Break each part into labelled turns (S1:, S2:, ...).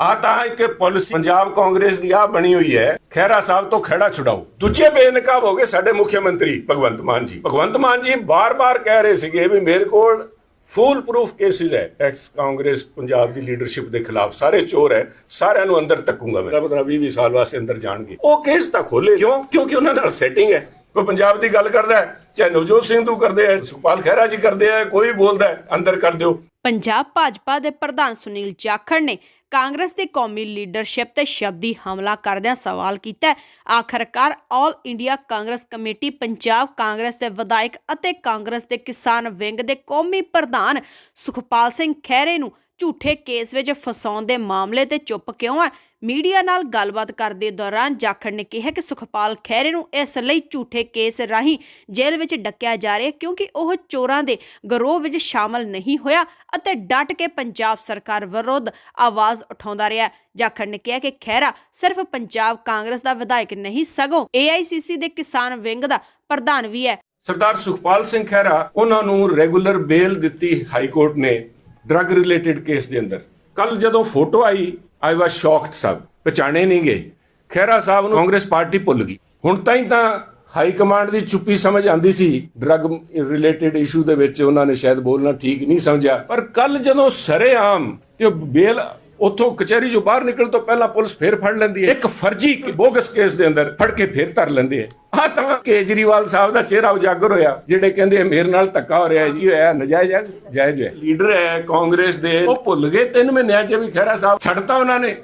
S1: ਆ ਤਾਂ ਇੱਕ ਪਾਲਿਸੀ ਪੰਜਾਬ ਕਾਂਗਰਸ ਦੀ ਆ ਬਣੀ ਹੋਈ ਹੈ। ਖਹਿਰਾ ਸਾਹਿਬ ਤੋਂ ਖਹਿੜਾ ਛੁਡਾਓ। ਦੂਜੇ ਬੇਨਕਾਬ ਹੋ ਗਏ ਸਾਡੇ ਮੁੱਖ ਮੰਤਰੀ ਭਗਵੰਤ ਮਾਨ ਜੀ। ਭਗਵੰਤ ਮਾਨ ਜੀ ਬਾਰ-ਬਾਰ ਕਹਿ ਰਹੇ ਸੀਗੇ ਵੀ ਮੇਰੇ ਕੋਲ ਫੁੱਲ ਪ੍ਰੂਫ ਕੇਸਿਸ ਹੈ। ਐਕਸ ਕਾਂਗਰਸ ਪੰਜਾਬ ਦੀ ਲੀਡਰਸ਼ਿਪ ਦੇ ਖਿਲਾਫ ਸਾਰੇ ਚੋਰ ਹੈ। ਸਾਰਿਆਂ ਨੂੰ ਅੰਦਰ ਤੱਕੂਗਾ ਮੈਂ। ਪਤਾ 20 20 ਸਾਲ ਵਾਸਤੇ ਅੰਦਰ ਜਾਣਗੇ। ਉਹ ਕੇਸ ਤਾਂ ਖੋਲੇ ਕਿਉਂ? ਕਿਉਂਕਿ ਉਹਨਾਂ ਨਾਲ ਸੈਟਿੰਗ ਹੈ। ਕੋਈ ਪੰਜਾਬ ਦੀ ਗੱਲ ਕਰਦਾ ਹੈ, ਚਾਹੇ ਨਵਜੋਤ ਸਿੰਘ ਤੂੰ ਕਰਦੇ ਹੈ ਸੁਖਪਾਲ ਖਹਿਰਾ ਜੀ ਕਰਦੇ ਹੈ ਕੋਈ ਬੋਲਦਾ ਹੈ, ਅੰਦਰ ਕਰ ਦਿਓ।
S2: ਪੰਜਾਬ ਭਾਜਪਾ ਦੇ ਪ੍ਰਧਾਨ ਸੁਨੀਲ ਜਾਖੜ ਨੇ ਕਾਂਗਰਸ ਦੀ ਕੌਮੀ ਲੀਡਰਸ਼ਿਪ ਤੇ ਸ਼ਬਦੀ ਹਮਲਾ ਕਰਦਿਆਂ ਸਵਾਲ ਕੀਤਾ ਆਖਰਕਾਰ all India Congress committee Punjab Congress ਦੇ ਵਿਧਾਇਕ ਅਤੇ ਕਾਂਗਰਸ ਦੇ ਕਿਸਾਨ ਵਿੰਗ ਦੇ ਕੌਮੀ ਪ੍ਰਧਾਨ ਸੁਖਪਾਲ ਸਿੰਘ ਖਹਿਰੇ ਨੂੰ ਝੂਠੇ ਕੇਸ ਵਿੱਚ ਫਸਾਉਣ ਦੇ ਮਾਮਲੇ ਤੇ ਚੁੱਪ ਕਿਉਂ ਹੈ? ਮੀਡੀਆ ਨਾਲ ਗੱਲਬਾਤ ਕਰਦੇ ਦੌਰਾਨ ਜਾਖੜ ਨੇ ਕਿਹਾ ਕਿ ਸੁਖਪਾਲ ਖਹਿਰੇ ਨੂੰ ਇਸ ਲਈ ਝੂਠੇ ਕੇਸ ਰਾਹੀਂ ਜੇਲ੍ਹ ਵਿੱਚ ਡੱਕਿਆ ਜਾ ਰਿਹਾ ਕਿਉਂਕਿ ਉਹ ਚੋਰਾਂ ਦੇ ਗਰੋਹ ਵਿੱਚ ਸ਼ਾਮਲ ਨਹੀਂ ਹੋਇਆ ਅਤੇ ਡਟ ਕੇ ਪੰਜਾਬ ਸਰਕਾਰ ਵਿਰੁੱਧ ਆਵਾਜ਼ ਉਠਾਉਂਦਾ ਰਿਹਾ ਜਾਖੜ ਨੇ ਕਿਹਾ ਕਿ ਖਹਿਰਾ ਸਿਰਫ ਪੰਜਾਬ ਕਾਂਗਰਸ ਦਾ ਵਿਧਾਇਕ ਨਹੀਂ, ਸਗੋਂ AICC ਦੇ ਕਿਸਾਨ ਵਿੰਗ ਦਾ ਪ੍ਰਧਾਨ ਵੀ ਹੈ।
S1: ਸਰਦਾਰ ਸੁਖਪਾਲ ਸਿੰਘ ਖਹਿਰਾ ਉਹਨਾਂ ਨੂੰ ਰੈਗੂਲਰ ਬੇਲ ਦਿੱਤੀ ਹਾਈ ਕੋਰਟ ਨੇ ਡਰੱਗ ਰਿਲੇਟਡ ਕੇਸ ਦੇ ਅੰਦਰ। ਕੱਲ ਜਦੋਂ ਫੋਟੋ ਆਈ ਆਈ ਵਾਸ ਸ਼ੌਕਡ ਸਭ ਪਛਾਣੇ ਨਹੀਂ ਗਏ। ਖਹਿਰਾ ਸਾਹਿਬ ਨੂੰ ਕਾਂਗਰਸ ਪਾਰਟੀ ਭੁੱਲ ਗਈ। ਹੁਣ ਤਾਂ ਹੀ ਤਾਂ ਹਾਈ ਕਮਾਂਡ ਦੀ ਚੁੱਪੀ ਸਮਝ ਆਂਦੀ ਸੀ। ਡਰੱਗ ਰਿਲੇਟਡ ਇਸ਼ੂ ਦੇ ਵਿੱਚ ਉਹਨਾਂ ਨੇ ਸ਼ਾਇਦ ਬੋਲਣਾ ਠੀਕ ਨਹੀਂ ਸਮਝਿਆ। ਪਰ ਕੱਲ ਜਦੋਂ ਸਰੇਆਮ ਤੇ ਬੇਲ ਉਥੋਂ ਕਚਹਿਰੀ ਚੋਂ ਬਾਹਰ ਨਿਕਲ ਤੋਂ ਪਹਿਲਾਂ ਪੁਲਿਸ ਫੇਰ ਫੜ ਲੈਂਦੀ ਹੈ। ਇੱਕ ਫਰਜ਼ੀ ਬੋਗਸ ਕੇਸ ਦੇ ਅੰਦਰ ਫੜ ਕੇ ਫੇਰ ਧਰ ਲੈਂਦੇ ਹੈ। ਆ ਤਾਂ ਕੇਜਰੀਵਾਲ ਸਾਹਿਬ ਦਾ ਚਿਹਰਾ ਉਜਾਗਰ ਹੋਇਆ ਜਿਹੜੇ ਕਹਿੰਦੇ ਮੇਰੇ ਨਾਲ ਧੱਕਾ ਹੋ ਰਿਹਾ ਜੀ ਹੋਇਆ ਨਜਾਇਜ਼ ਹੈ ਜਾਇਜ਼ ਹੈ। ਲੀਡਰ ਹੈ ਕਾਂਗਰਸ ਦੇ। ਉਹ ਭੁੱਲ ਗਏ ਤਿੰਨ ਮਹੀਨਿਆਂ ਚ ਵੀ ਖਹਿਰਾ ਸਾਹਿਬ ਛੱਡਤਾ ਉਹਨਾਂ ਨੇ।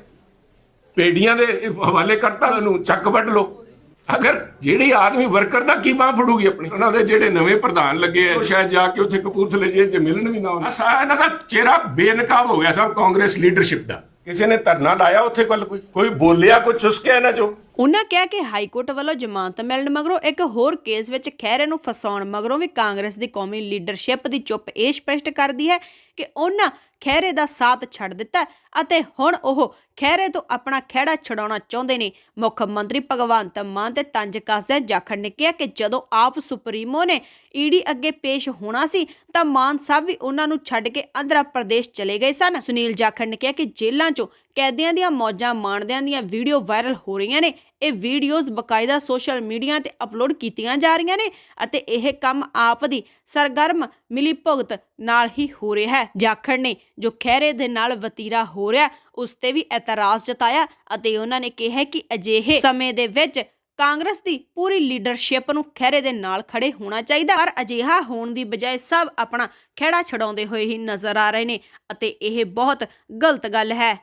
S1: ਪੇੜੀਆਂ ਦੇ ਹਵਾਲੇ ਕਰਤਾ ਉਹਨੂੰ ਚੱਕ ਵੱਢ ਲੋ ਅਗਰ ਜਿਹੜੀ ਆਦਮੀ ਵਰਕਰ ਦਾ ਕੀ ਬਾਹ ਫੜੂਗੀ ਆਪਣੀ? ਉਹਨਾਂ ਦੇ ਜਿਹੜੇ ਨਵੇਂ ਪ੍ਰਧਾਨ ਲੱਗੇ ਆ, ਸ਼ਾਇਦ ਜਾ ਕੇ ਉੱਥੇ ਕਪੂਰਥਲੇ ਜੇਲ੍ਹ ਚ ਮਿਲਣ ਵੀ ਨਾ ਉਹਨਾਂ ਸਾਰਾ ਇਹਨਾਂ ਦਾ ਚਿਹਰਾ ਬੇਨਕਾਬ ਹੋ ਗਿਆ ਸਭ ਕਾਂਗਰਸ ਲੀਡਰਸ਼ਿਪ ਦਾ। ਕਿਸੇ ਨੇ ਧਰਨਾ ਲਾਇਆ ਉੱਥੇ ਕੱਲ ਕੋਈ? ਕੋਈ ਬੋਲਿਆ ਕੋਈ ਚੁਸਕਿਆ ਇਹਨਾਂ ਚੋਂ?
S2: ਉਨ੍ਹਾਂ ਕਿਹਾ ਕਿ ਹਾਈ ਕੋਰਟ ਵੱਲੋਂ ਜ਼ਮਾਨਤ ਮਿਲਣ ਮਗਰੋਂ ਇੱਕ ਹੋਰ ਕੇਸ ਵਿੱਚ ਖਹਿਰੇ ਨੂੰ ਫਸਾਉਣ ਮਗਰੋਂ ਵੀ ਕਾਂਗਰਸ ਦੀ ਕੌਮੀ ਲੀਡਰਸ਼ਿਪ ਦੀ ਚੁੱਪ ਇਹ ਸਪਸ਼ਟ ਕਰਦੀ ਹੈ ਕਿ ਉਹਨਾਂ ਖਹਿਰੇ ਦਾ ਸਾਥ ਛੱਡ ਦਿੱਤਾ ਅਤੇ ਹੁਣ ਉਹ ਖਹਿਰੇ ਤੋਂ ਆਪਣਾ ਖਹਿੜਾ ਛਡਾਉਣਾ ਚਾਹੁੰਦੇ ਨੇ। ਮੁੱਖ ਮੰਤਰੀ ਭਗਵੰਤ ਮਾਨ ਤੇ ਤੰਜ ਕੱਸਦਿਆਂ ਜਾਖੜ ਨੇ ਕਿਹਾ ਕਿ ਜਦੋਂ ਆਪ ਸੁਪਰੀਮੋ ਨੇ ਈਡੀ ਅੱਗੇ ਪੇਸ਼ ਹੋਣਾ ਸੀ ਤਾਂ ਮਾਨ ਸਾਹਿਬ ਵੀ ਉਹਨਾਂ ਨੂੰ ਛੱਡ ਕੇ ਆਂਧਰਾ ਪ੍ਰਦੇਸ਼ ਚਲੇ ਗਏ ਸਨ। ਸੁਨੀਲ ਜਾਖੜ ਨੇ ਕਿਹਾ ਕਿ ਜੇਲ੍ਹਾਂ 'ਚੋਂ ਕੈਦੀਆਂ ਦੀਆਂ ਮੌਜਾਂ ਮਾਣਦਿਆਂ ਦੀਆਂ ਵੀਡੀਓ ਵਾਇਰਲ ਹੋ ਰਹੀਆਂ ਨੇ। ਇਹ ਵੀਡੀਓਜ਼ ਬਕਾਇਦਾ ਸੋਸ਼ਲ ਮੀਡੀਆ ਤੇ ਅਪਲੋਡ ਕੀਤੀਆਂ ਜਾ ਰਹੀਆਂ ਨੇ ਅਤੇ ਇਹ ਕੰਮ ਆਪ ਦੀ ਸਰਗਰਮ ਮਿਲੀ ਭੁਗਤ ਨਾਲ ਹੀ ਹੋ ਰਿਹਾ ਹੈ। ਜਾਖੜ ਨੇ ਜੋ ਖਹਿਰੇ ਦੇ ਨਾਲ ਵਤੀਰਾ ਹੋ ਰਿਹਾ, ਉਸ ਤੇ ਵੀ ਇਤਰਾਜ਼ ਜਤਾਇਆ ਅਤੇ ਉਹਨਾਂ ਨੇ ਕਿਹਾ ਕਿ ਅਜਿਹੇ ਸਮੇਂ ਦੇ ਵਿੱਚ ਕਾਂਗਰਸ ਦੀ ਪੂਰੀ ਲੀਡਰਸ਼ਿਪ ਨੂੰ ਖਹਿਰੇ ਦੇ ਨਾਲ ਖੜੇ ਹੋਣਾ ਚਾਹੀਦਾ। ਪਰ ਅਜਿਹਾ ਹੋਣ ਦੀ ਬਜਾਏ ਸਭ ਆਪਣਾ ਖਹਿੜਾ ਛਡਾਉਂਦੇ ਹੋਏ ਹੀ ਨਜ਼ਰ ਆ ਰਹੇ ਨੇ ਅਤੇ ਇਹ ਬਹੁਤ ਗਲਤ ਗੱਲ ਹੈ।